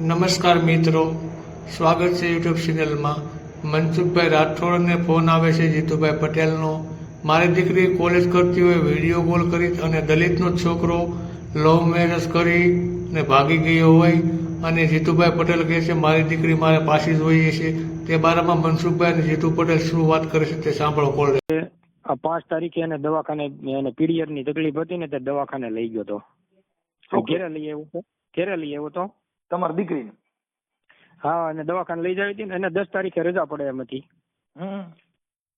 નમસ્કાર મિત્રો. સ્વાગત છે યુટ્યુબ ચેનલમાં મનસુખભાઈ રાઠોડને ફોન આવે છે જીતુભાઈ પટેલનો. મારી દીકરી કોલેજ કરતી હોય વીડિયો કોલ કરી અને દલિતનો છોકરો લવ મેરેજ કરી ને ભાગી ગયો હોય અને જીતુભાઈ પટેલ કહે છે મારી દીકરી મારે પાછી જોઈએ છે. તે બારામાં મનસુખભાઈ અને જીતુ પટેલ શું વાત કરે છે તે સાંભળો કોલ આ પાંચ તારીખે એને દવાખાને એને પીરિયડની તકલીફ હતી ને તે દવાખાને લઈ ગયો તો. ઘેરે લઈ આવ્યો તો ઘેરે લઈ આવ્યો તો? તમારી દીકરીને? હા અને દવાખાને લઈ જાવી હતી ને એને દસ તારીખે રજા પડે એમ હતી.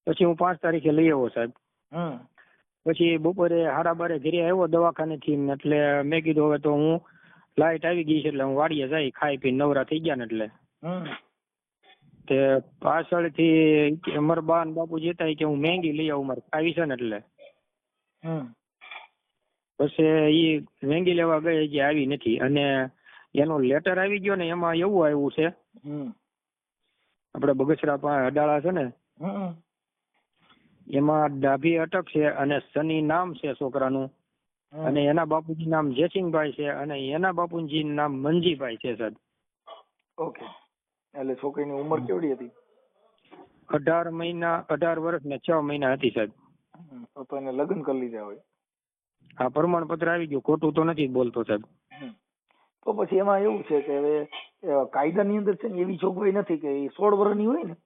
પછી હું પાંચ તારીખે લઈ આવ્યો સાહેબ. પછી બપોરે હારા બારે ઘરે આવ્યો દવાખાને થી એટલે મેં કીધું હવે તો હું લાઈટ આવી ગઈ છે એટલે હું વાડીએ જાય ખાઈ પી નવરા થઈ ગયા ને એટલે. હમ. તે પાછળથી અમારા બા ને બાપુ જતા કે હું મેંગી લઈ આવું મારે ખાવી છે ને એટલે. હમ. પછી ઈ મેંગી લેવા ગઈ હજી આવી નથી. અને એનો લેટર આવી ગયો ને એમાં એવું આવ્યું છે. આપણે બગસરા પાસે અડાળા છે ને એમાં ડાભી અટક છે અને સની નામ છે છોકરાનું. અને એના બાપુજી નામ જયસિંહભાઈ છે અને એના બાપુજી નામ મંજીભાઈ છે સાહેબ. ઓકે. એટલે છોકરીની ઉંમર કેવડી હતી? અઢાર મહિના અઢાર વર્ષ ને છ મહિના હતી સાહેબ. તો એને લગ્ન કરી લીધા હોય. હા પ્રમાણપત્ર આવી ગયું. ખોટું તો નથી બોલતો સાહેબ. તો પછી એમાં એવું છે કે હવે કાયદાની અંદર છે ને એવી જોગવાઈ નથી કે એ સોળ વર્ષની હોય ને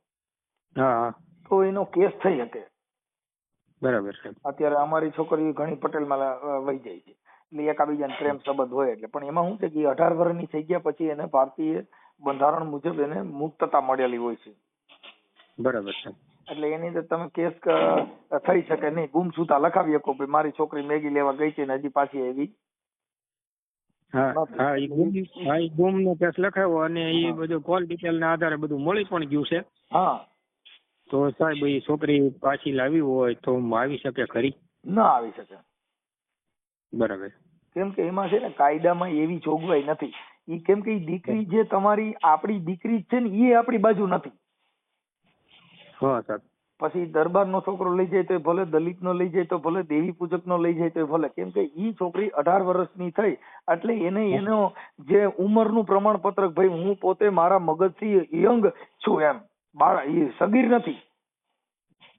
હા તો એનો કેસ થઈ શકે. બરાબર અત્યારે અમારી છોકરી ઘણી પટેલમાં વહી જાય છે. એટલે એકાબીજાને પ્રેમ સંબંધ હોય એટલે. પણ એમાં શું છે કે અઢાર વર્ષની થઈ ગયા પછી એને ભારતીય બંધારણ મુજબ એને મુક્તતા મળેલી હોય છે. બરાબર છે. એટલે એની અંદર તમે કેસ થઈ શકે નહીં. ગુમસુતા લખાવી શકો મારી છોકરી મેગી લેવા ગઈ છે ને હજી પાછી આવી. હા એ ગુમ હા એ ગુમ નો કેસ લખાયો અને એ બધું કોલ ડિટેલ ના આધારે બધું મળી પણ ગયું છે. હા. તો સાહેબ એ છોકરી પાછી લાવી હોય તો આવી શકે ખરી? ના આવી શકે. બરાબર. કેમ કે એમાં છે ને કાયદામાં એવી જોગવાઈ નથી. ઈ કેમ કે ઈ દીકરી જે તમારી આપણી દીકરી છે ને એ આપણી બાજુ નથી. હા સાહેબ. પછી દરબારનો છોકરો લઈ જાય તો ભલે દલિતનો લઈ જાય તો ભલે દેવી પૂજકનો લઈ જાય તો ભલે. કેમ કે ઈ છોકરી અઢાર વર્ષની થઈ એટલે એને એનો જે ઉંમરનું પ્રમાણપત્ર ભાઈ હું પોતે મારા મગજથી યંગ છું એમ. બાળ એ સગીર નથી.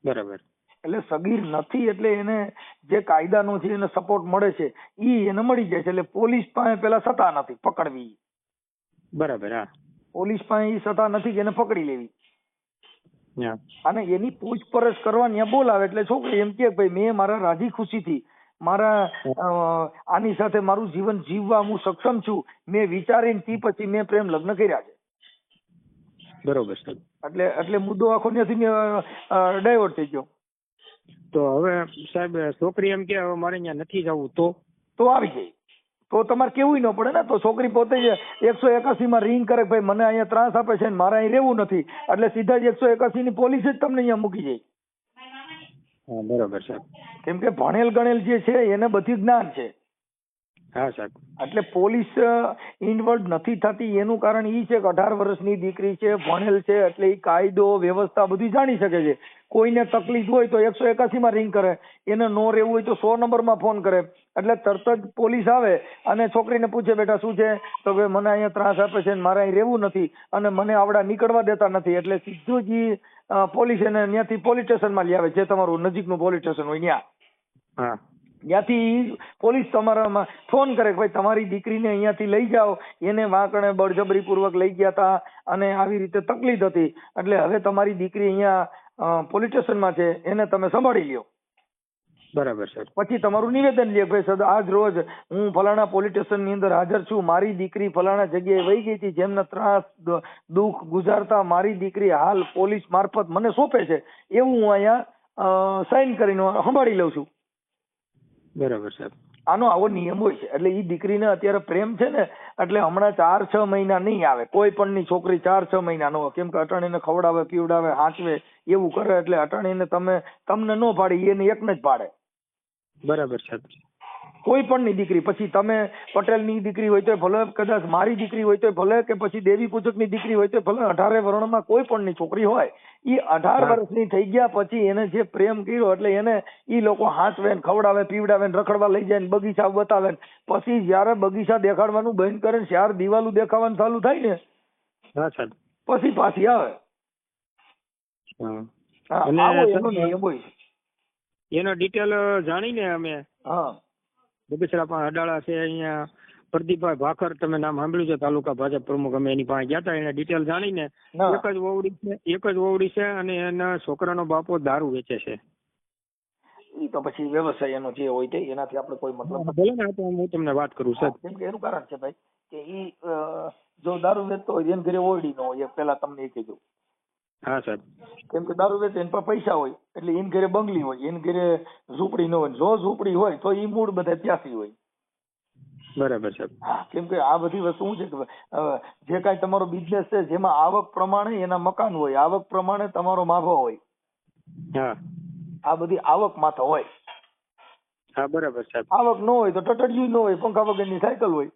બરાબર. એટલે સગીર નથી એટલે એને જે કાયદાનો છે એને સપોર્ટ મળે છે ઈ એને મળી જાય છે. એટલે પોલીસ પાસે પેલા સતા નથી પકડવી. બરાબર હા. પોલીસ પાસે ઈ સતા નથી કે એને પકડી લેવી. અને એની પૂછપરછ કરવા ત્યાં બોલાવે એટલે છોકરી એમ કે ભાઈ મેં મારા રાજી ખુશીથી મારા આની સાથે મારું જીવન જીવવા હું સક્ષમ છું. મેં વિચારીને તી પછી મેં પ્રેમ લગ્ન કર્યા છે. બરોબર છે. એટલે એટલે મુદ્દો આખો ત્યાંથી ડાયવર્ટ થઈ ગયો. તો હવે સાહેબ છોકરી એમ કે હવે મારે અહીંયા નથી જવું તો? તો આવી જાય તો તમારે કેવું ન પડે ને? તો છોકરી પોતે જ એકસો એકાસી માં રિંગ કરે ભાઈ મને અહીંયા ત્રાસ આપે છે મારે અહીં રહેવું નથી. એટલે સીધા જ એકસો એકાસી ની પોલીસ જ તમને અહીંયા મૂકી જાય હા બરોબર સાહેબ કેમ કે ભણેલ ગણેલ જે છે એને બધી જ્ઞાન છે. હા સાહેબ. એટલે પોલીસ ઇન્વોલ્વ નથી થતી એનું કારણ એ છે કે અઢાર વર્ષની દીકરી છે ભણેલ છે એટલે એ કાયદો વ્યવસ્થા બધી જાણી શકે છે. કોઈને તકલીફ હોય તો એકસો એકાસી માં રિંગ કરે એને નો રહેવું હોય તો સો નંબરમાં ફોન કરે. એટલે તરત જ પોલીસ આવે અને છોકરીને પૂછે બેટા શું છે? તો કે મને અહીંયા ત્રાસ આપે છે મારે અહીં રહેવું નથી અને મને આવડા નીકળવા દેતા નથી. એટલે સીધું જ પોલીસ એને ત્યાંથી પોલીસ સ્ટેશનમાં લઈ આવે જે તમારું નજીકનું પોલીસ સ્ટેશન હોય ત્યાં હા. ત્યાંથી પોલીસ તમારામાં ફોન કરે કે ભાઈ તમારી દીકરીને અહીંયાથી લઈ જાઓ. એને વાંકણે બળજબરી પૂર્વક લઈ ગયા હતા અને આવી રીતે તકલીફ હતી. એટલે હવે તમારી દીકરી અહીંયા પોલીસ સ્ટેશનમાં છે એને તમે સંભાળી લ્યો. બરાબર સર પછી તમારું નિવેદન લે ભાઈ સદ આજ રોજ હું ફલાણા પોલીસ સ્ટેશનની અંદર હાજર છું. મારી દીકરી ફલાણા જગ્યાએ વહી ગઈ હતી. જેમના ત્રાસ દુઃખ ગુજારતા મારી દીકરી હાલ પોલીસ મારફત મને સોંપે છે. એવું હું અહીંયા સાઇન કરીને સંભાળી લઉં છું. બરાબર સાહેબ. આનો આવો નિયમ હોય છે. એટલે ઈ દીકરીને અત્યારે પ્રેમ છે ને એટલે હમણાં ચાર છ મહિના નહીં આવે. કોઈ પણ ની છોકરી ચાર છ મહિના નો કેમ કે અટાણીને ખવડાવે પીવડાવે હાંચવે એવું કરે. એટલે અટાણીને તમે તમને નો પાડે એને એકને જ પાડે બરાબર સાહેબ. કોઈ પણ ની દીકરી. પછી તમે પટેલની દીકરી હોય તો ભલે કદાચ મારી દીકરી હોય તો ભલે કે પછી દેવી પૂજકની દીકરી હોય તો ભલે અઢારે વર્ણમાં કોઈ પણ ની છોકરી હોય એ અઢાર વર્ષની થઈ ગયા પછી એને જે પ્રેમ કર્યો એટલે એને એ લોકો હાંચવે ને ખવડાવે પીવડાવે ને રખડવા લઈ જાય ને બગીચા બતાવે ને પછી જયારે બગીચા દેખાડવાનું બંધ કરે ને જ્યારે દિવાલું દેખાવાનું ચાલુ થાય ને પછી પાછી આવે. એનો ડિટેલ જાણીને અમે હા. બગસરા પણ અડાળા છે અહીંયા. પ્રદીપભાઈ ભાખર તમે નામ સાંભળ્યું છે તાલુકા ભાજપ પ્રમુખ અમે એની પાસે ગયા હતા એને ડિટેલ જાણીને. એક જ ઓવડી છે એક જ ઓવડી છે અને એના છોકરાનો બાપો દારૂ વેચે છે. ઈ તો પછી વ્યવસાય એનો જે હોય તે એનાથી આપણે કોઈ મતલબ ભલે ને તો હું તમને વાત કરું સાહેબ. કેમ કે એનું કારણ છે ભાઈ કે ઈ જો દારૂ વેચતો હોય એને ઘરે ઓરડી ન હોય પેલા તમને એ કીધું હા સાહેબ. કેમ કે દારૂ વેચે એના પાસે પૈસા હોય એટલે એને ઘરે બંગલી હોય એને ઘરે ઝૂંપડી ન હોય. જો ઝૂંપડી હોય તો એ મૂળ બધા ત્યાંથી હોય. બરાબર સાહેબ. હા, કેમ કે આ બધી વસ્તુ શું છે કે જે કાંઈ તમારો બિઝનેસ છે જેમાં આવક પ્રમાણે એના મકાન હોય આવક પ્રમાણે તમારો માભો હોય. હા. આ બધી આવક માથે હોય. હા બરાબર સાહેબ. આવક ન હોય તો ટટડિયું ન હોય પંખા વગરની સાયકલ હોય.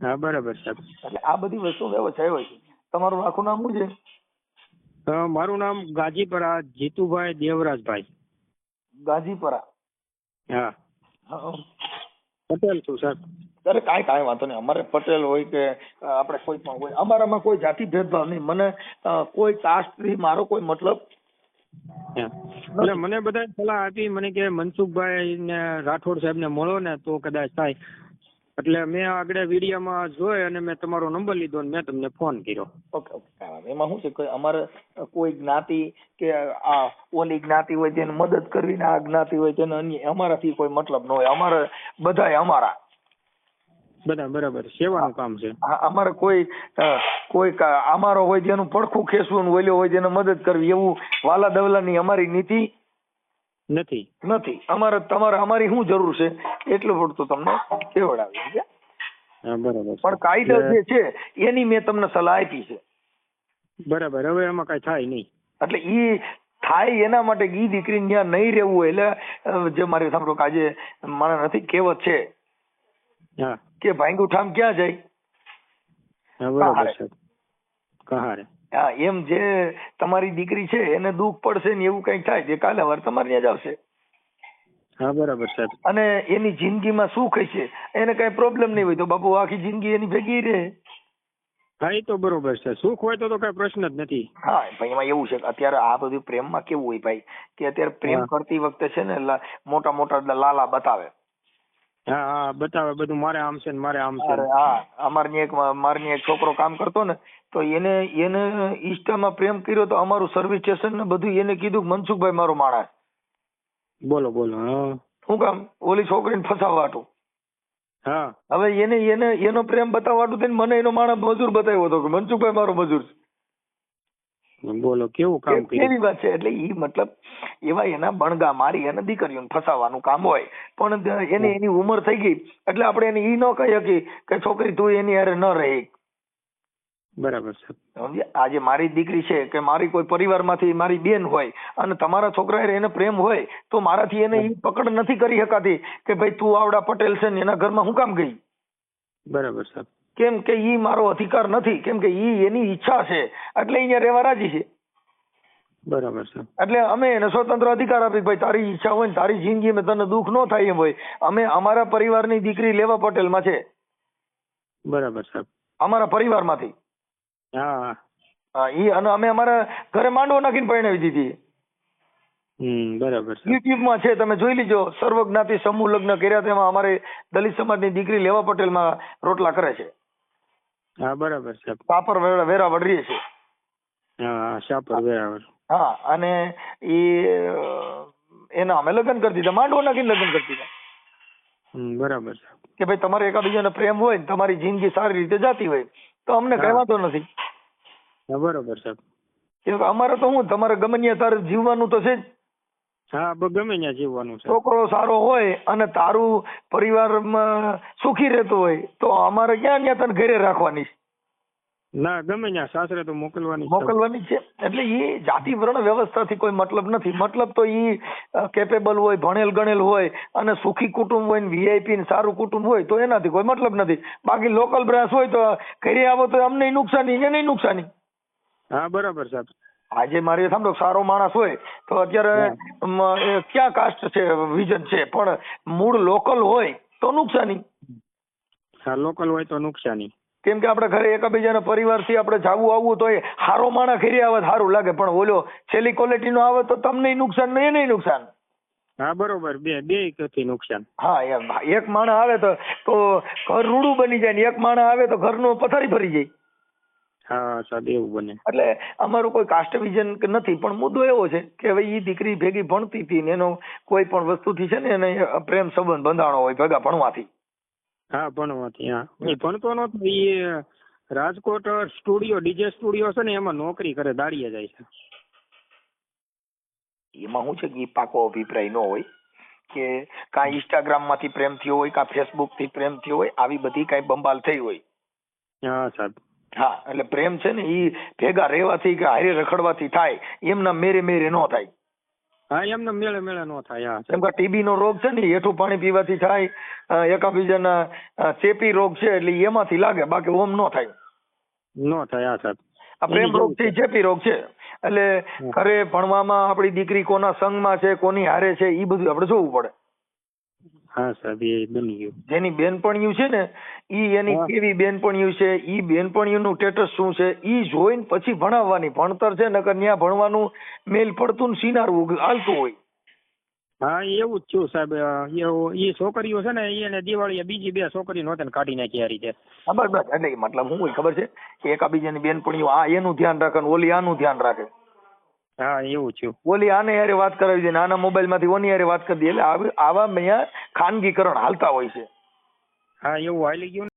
હા બરાબર સાહેબ. એટલે આ બધી વસ્તુ વ્યવસાય હોય છે. તમારું આખું નામ શું છે? મારું નામ ગાજીપરા જીતુભાઈ દેવરાજભાઈ. ગાજીપરા? હા. પટેલ છું સર અરે કાંઈ કાંઈ વાંધો નહીં. અમારે પટેલ હોય કે આપણે કોઈ પણ હોય. અમારામાં કોઈ જાતિ ભેદભાવ નહીં. મને કોઈ કાસ્ટથી મારો કોઈ મતલબ. એટલે મને બધા સલાહ આપી. મને કે મનસુખભાઈ ને રાઠોડ સાહેબ ને મળો ને તો કદાચ થાય. એટલે મેં આગળ વિડીયોમાં જોઈ અને મેં તમારો નંબર લીધો અને મેં તમને ફોન કર્યો. ઓકે ઓકે કાંઈ એમાં શું છે કે અમારે કોઈ જ્ઞાતિ કે આ ઓલી જ્ઞાતિ હોય તેને મદદ કરવી ને આ જ્ઞાતિ હોય તેને અન્ય અમારાથી કોઈ મતલબ ન હોય. અમારે બધાય અમારા. બધા બરાબર. સેવાનું કામ છે. અમારે કોઈ કોઈ અમારો હોય જેનું પડખું ખેસવું ને ઓલ્યો હોય તેને મદદ કરવી એવું વાલા દવલાની અમારી નીતિ નથી. નથી. અમારે તમારે અમારી શું જરૂર છે? એટલું પડતું તમને કેવડાવી છે બરાબર પણ કાયદો જે છે એની મેં તમને સલાહ આપી છે. બરાબર હવે એમાં કઈ થાય નહીં. એટલે ઈ થાય એના માટે ઈ દીકરી ત્યાં નહીં રહેવું હોય એટલે જે મારે સાંભળો આજે મને નથી કહેવત છે કે ભાંગું ઠામ ક્યાં જાય? બરાબર. કહારે. હા એમ જે તમારી દીકરી છે એને દુઃખ પડશે ને એવું કઈ થાય જે કાલે વાર તમારે જ આવશે. હા બરાબર સાહેબ. અને એની જિંદગીમાં સુખ હશે એને કઈ પ્રોબ્લેમ નહીં હોય તો બાપુ આખી જિંદગી એની ભેગી રહે. હા એ તો બરોબર છે. સુખ હોય તો તો કઈ પ્રશ્ન જ નથી. હા ભાઈ એમાં એવું છે કે અત્યારે આ બધું પ્રેમમાં કેવું હોય ભાઈ કે અત્યારે પ્રેમ કરતી વખતે છે ને મોટા મોટા લાલા બતાવે. હા હા બતાવે બધું મારે આમ છે ને મારે આમ છે અરે હા અમારની એક મારની એક છોકરો કામ કરતો ને તો એને એને ઈસ્ટામાં પ્રેમ કર્યો તો અમારું સર્વિસ સ્ટેશન ને બધું એને કીધું કે મનસુખભાઈ મારો માણસ. બોલો બોલો હા. શું કામ? ઓલી છોકરીને ફસાવવા હાટુ હા. હવે એને એને એનો પ્રેમ બતાવવા હાટુ થઈને મને એનો માણસ મજૂર બતાવ્યો હતો કે મનસુખભાઈ મારો મજૂર છે. બોલો કેવું કામ કર્યું? વાત છે? એટલે ઈ મતલબ એવા એના બણગા મારી અને દીકરીઓને ફસાવાનું કામ હોય. પણ એને એની ઉંમર થઈ ગઈ. એટલે આપણે એને ઈ ન કહી શકીએ કે છોકરી તું એની હારે ન રહી. બરાબર છે? આજે મારી દીકરી છે કે મારી કોઈ પરિવારમાંથી મારી બેન હોય અને તમારા છોકરા એને પ્રેમ હોય તો મારાથી એને ઈ પકડ નથી કરી શકાતી કે ભાઈ તું આવડા પટેલ છે ને એના ઘરમાં હું કામ ગઈ? બરાબર સાહેબ કેમ કે ઈ મારો અધિકાર નથી કેમ કે ઈ એની ઈચ્છા છે. એટલે અહીંયા રહેવા રાજી છે. બરાબર છે. એટલે અમે એને સ્વતંત્ર અધિકાર આપી ભાઈ તારી ઈચ્છા હોય ને તારી જિંદગીમાં તને દુઃખ ન થાય એમ હોય અમે અમારા પરિવારની દીકરી લેવા પટેલમાં છે. બરાબર સાહેબ અમારા પરિવારમાંથી. હા. હા, ઈ અને અમે અમારા ઘરે માંડવો નાખીને પરણાવી દીધી. હમ બરાબર છે. યુટ્યુબમાં છે તમે જોઈ લીજો. સર્વજ્ઞાતિ સમૂહ લગ્ન કર્યા તેમાં અમારે દલિત સમાજની દીકરી લેવા પટેલમાં રોટલા કરે છે. હા બરાબર છે. પાપર વેરા વેરાવળ રહે છે હા શાપર બરાબર હા અને એ એના અમે લગ્ન કરી દીધા માંડવો નાખીને લગ્ન કરી દીધા? બરાબર છે. કે ભાઈ તમારે એકાબીજાને પ્રેમ હોય ને તમારી જિંદગી સારી રીતે જાતી હોય તો અમને કઈ વાંધો નથી. બરાબર સાહેબ અમારે તો હું તમારે ગમે ત્યાં તારે જીવવાનું તો છે જ. હા ગમે ત્યાં જીવવાનું છે. છોકરો સારો હોય અને તારું પરિવારમાં સુખી રહેતો હોય તો અમારે ક્યાં ત્યાં તને ઘરે રાખવાની છે? ના ગમે ત્યાં. સાસરે તો મોકલવાની મોકલવાની છે. એટલે એ જાતિ વર્ણ વ્યવસ્થાથી કોઈ મતલબ નથી. મતલબ તો એ કેપેબલ હોય ભણેલ ગણેલ હોય અને સુખી કુટુંબ હોય ને વીઆઈપી ને સારું કુટુંબ હોય તો એનાથી કોઈ મતલબ નથી. બાકી લોકલ બ્રાસ હોય તો ઘરે આવો તો અમને નુકસાની એને નુકસાની. હા બરાબર સાહેબ. આજે મારી સાંભળો સારો માણસ હોય તો અત્યારે ક્યાં કાસ્ટ છે વિઝન છે? પણ મૂળ લોકલ હોય તો નુકસાની. હા લોકલ હોય તો નુકસાની. કેમ કે આપણે ઘરે એકબીજાના પરિવારથી આપણે જાવું આવવું તો એ હારો માણસ ઘરે આવે સારું લાગે. પણ ઓલો છેલ્લી ક્વોલિટીનો આવે તો તમને નુકસાન ને એને નુકસાન. હા બરોબર. બે બેથી નુકસાન. હા એમ. એક માણસ આવે તો તો ઘર રૂડું બની જાય ને એક માણસ આવે તો ઘરનો પથારી ભરી જાય. હા સાહેબ એવું બને. એટલે અમારું કોઈ કાસ્ટ વિઝન નથી પણ મુદ્દો એવો છે કે હવે એ દીકરી ભેગી ભણતી હતી ને એનો કોઈ પણ વસ્તુથી છે ને એને પ્રેમ સંબંધ બંધાણો હોય ભેગા ભણવાથી. હા ભણવાથી હા. એ ભણતો નતો એ રાજકોટ સ્ટુડિયો ડીજે સ્ટુડિયો છે ને એમાં નોકરી કરે દાડીએ જાય છે. એમાં શું છે કે પાકો અભિપ્રાય ન હોય કે કાં ઇન્સ્ટાગ્રામમાંથી પ્રેમ થયો હોય કાં ફેસબુકથી પ્રેમ થયો હોય આવી બધી કાંઈ બંબાલ થઈ હોય. હા સાહેબ. હા એટલે પ્રેમ છે ને ઈ ભેગા રહેવાથી કે હારે રખડવાથી થાય એમના મેરે મેરે નો થાય. હા એમને મેળે મેળે નો થાય હા. કેમ કે ટીબી નો રોગ છે ને એઠું પાણી પીવાથી થાય એકાબીજાના ચેપી રોગ છે એટલે એમાંથી લાગે બાકી ઓમ નો થાય. નો થાય હા સાહેબ. આ પ્રેમ રોગ છે. ચેપી રોગ છે. એટલે ઘરે ભણવામાં આપણી દીકરી કોના સંગમાં છે કોની હારે છે એ બધું આપણે જોવું પડે. હા સાહેબ એ બની ગયું. જેની બેનપણીયું છે ને ઈ એની કેવી બેનપણીયું છે? ઈ બેનપણીયું સ્ટેટસ શું છે? ઈ જોઈને પછી ભણાવવાની. ભણતર છે નકર ન્યા ભણવાનું મેલ પડતું ને સિનારવું હાલતું હોય. હા એવું જ થયું સાહેબ. એ છોકરીઓ છે ને એને દિવાળીએ બીજી બે છોકરી નહોતી ને કાઢી નાખી આ રીતે બસ બસ. એટલે મતલબ હું ખબર છે? કે એકાબીજાની બેનપણીઓ આ એનું ધ્યાન રાખે ને ઓલી આનું ધ્યાન રાખે. હા એવું થયું. ઓલી આને યારે વાત કરાવી દે ને આના મોબાઈલમાંથી ઓની યારે વાત કરી દે. એટલે આવી- આવા મેં ખાનગીકરણ હાલતા હોય છે. હા એવું હાલી ગયું